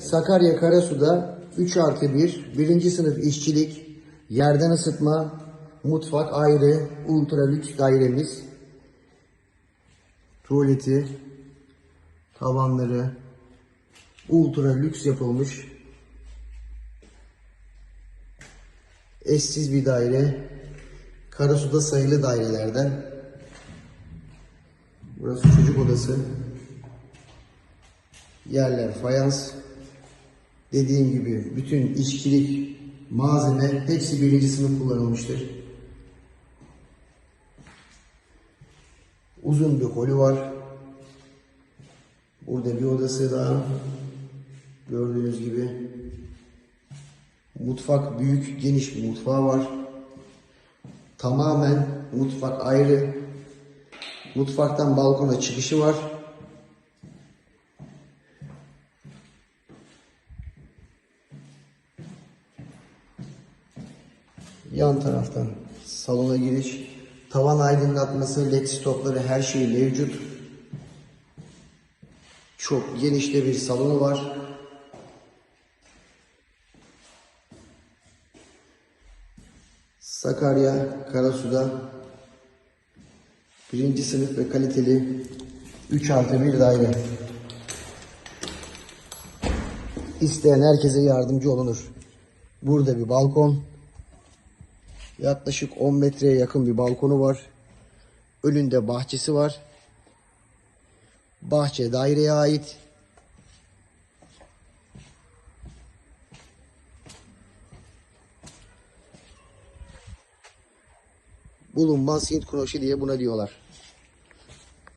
Sakarya Karasu'da 3 artı 1, birinci sınıf işçilik, yerden ısıtma, mutfak ayrı, ultra lüks dairemiz. Tuvaleti, tavanları, ultra lüks yapılmış. Eşsiz bir daire. Karasu'da sayılı dairelerden. Burası çocuk odası. Yerler fayans. Dediğim gibi bütün işçilik, malzeme hepsi birinci sınıf kullanılmıştır. Uzun bir holü var. Burada bir odası daha. Gördüğünüz gibi. Mutfak büyük, geniş bir mutfağı var. Tamamen mutfak ayrı. Mutfaktan balkona çıkışı var. Yan taraftan salona giriş. Tavan aydınlatması, led stopları her şey mevcut. Çok geniş de bir salonu var. Sakarya, Karasu'da birinci sınıf ve kaliteli 3 artı bir daire. İsteyen herkese yardımcı olunur. Burada bir balkon. Yaklaşık 10 metreye yakın bir balkonu var. Önünde bahçesi var. Bahçe daireye ait. Bulunmaz Hint kroşe diye buna diyorlar.